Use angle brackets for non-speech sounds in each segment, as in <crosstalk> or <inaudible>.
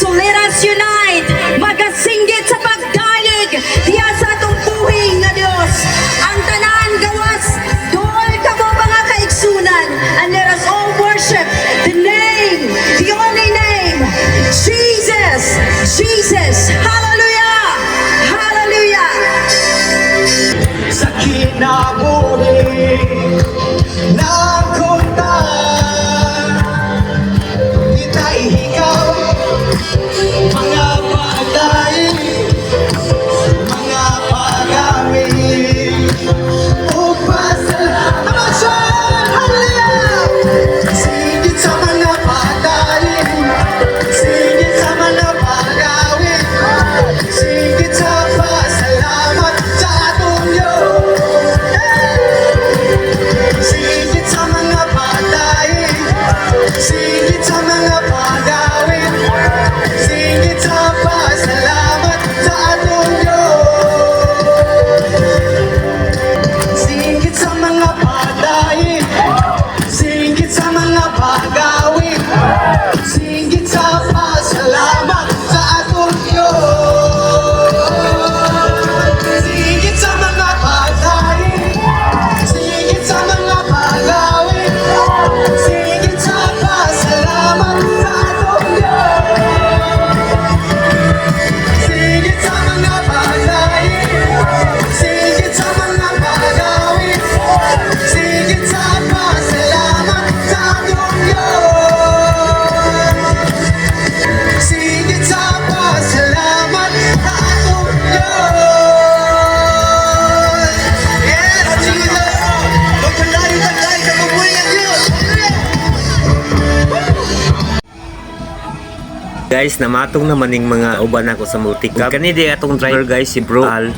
So let us unite, magasinggit sa pagdalig, diya sa atong buhing nga Dios. Ang tanan gawas, dool ka mo mga kaigsunan, and let us all worship the name, the only name, Jesus, Jesus. Guys, namatong naman ning mga uban ako sa multicab. Kani di atong driver guys, si Bro Al.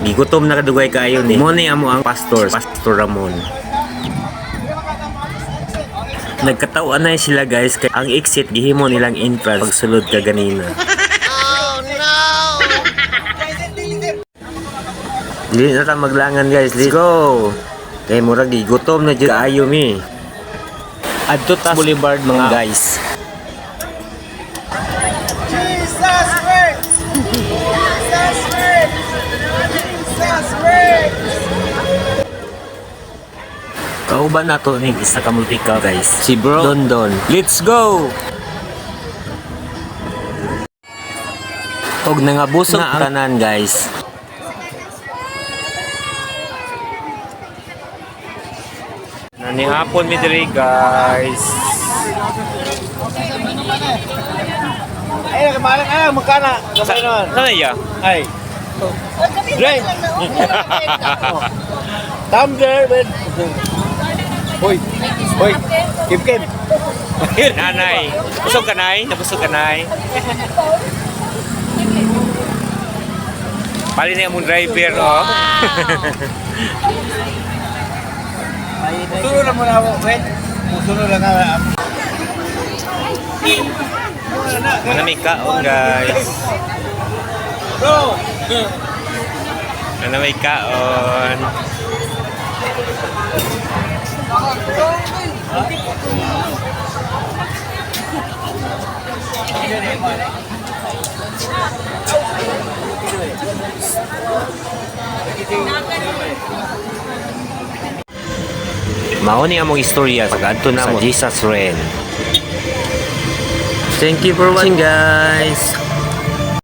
Gigutom na kadugay kayo ni. Mo ni amo ang pastor, Pastor Ramon. Nagkatauan na sila guys kay ang exit gihimo nilang entrance pagsulod ka ganina. Dili na ta maglangan guys, let's go! Kay murag gigutom na jud kaayo mi. Adto ta Boulevard mga guys. Kauban nato ning isa ka multika guys. Si Bro Dondon. Let's go! Og nangabusog na ang tanan guys. Nanihapon mi diri guys. Ay, nakamalang ka, magkana. Kamay naman. Sana ya? Ay. Dre! Tumbler, man. Hoy! Hoy! Kim Kim! <laughs> Nanay. Busog ka nay? Nabusog ka nay? Pali na yung driver oh. Sunod na muna ako, wait. Sunod lang nga. Manami kaon guys. Bro! Manami kaon. Mao ni among istorya pag adto na mo Jesus Ren. Thank you for watching guys.